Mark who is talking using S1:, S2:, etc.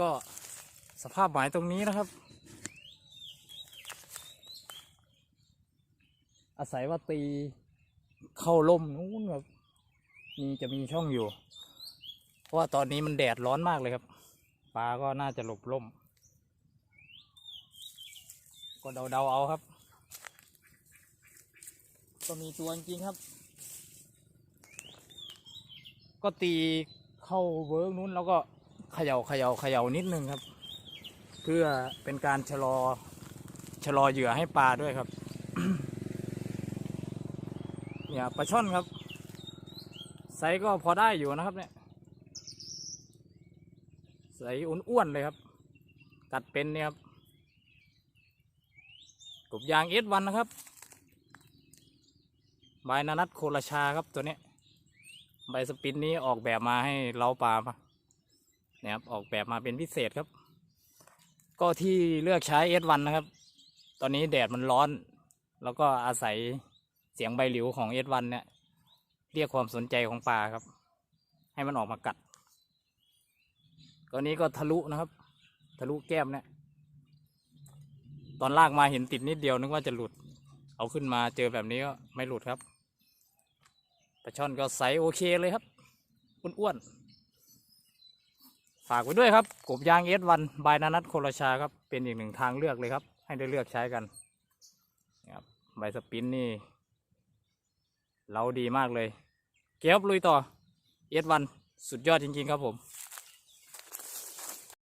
S1: ก็สภาพหมายตรงนี้นะครับ อาศัยว่าตีเข้าล่มนู้นครับมีจะมีช่องอยู่ เพราะว่าตอนนี้มันแดดร้อนมากเลยครับปลาก็น่าจะหลบล่ม ก็เดาๆเอาครับ ก็มีตัวจริงครับ ก็ตี เข้าเวิร์กนู้นแล้วก็เขย่าเขย่าเขย่านิดนึงครับ เพื่อเป็นการชะลอชะลอเหยื่อให้ปลาด้วยครับ เนี่ยปลาช่อนครับไซส์ก็พอได้อยู่นะครับเนี่ยไซส์อ้วนๆเลยครับ กัดเป็นเนี่ยครับกบยางเอสวันนะครับ ใบนานัทโคราชาครับตัวเนี้ ใบสปินนี้ออกแบบมาให้เล้าปลามาเนี่ยครับออกแบบมาเป็นพิเศษครับ ก็ที่เลือกใช้เอสวันนะครับ ตอนนี้แดดมันร้อน แล้วก็อาศัยเสียงใบหลิวของเอสวันเนี่ย เรียกความสนใจของปลาครับ ให้มันออกมากัดตอนนี้ก็ทะลุนะครับ ทะลุแก้มเนี่ยตอนลากมาเห็นติดนิดเดียวนึกว่าจะหลุด เอาขึ้นมาเจอแบบนี้ก็ไม่หลุดครับ ปลาช่อนก็ใสโอเคเลยครับอ้วนๆฝากไว้ด้วยครับกบยางเอสวันบายนานัทโคราชาครับเป็นอีกหนึ่งทางเลือกเลยครับ ให้ได้เลือกใช้กันครับใบสปินนี่เราดีมากเลย เก็บลุยต่อเอสวันสุดยอดจริงๆครับผม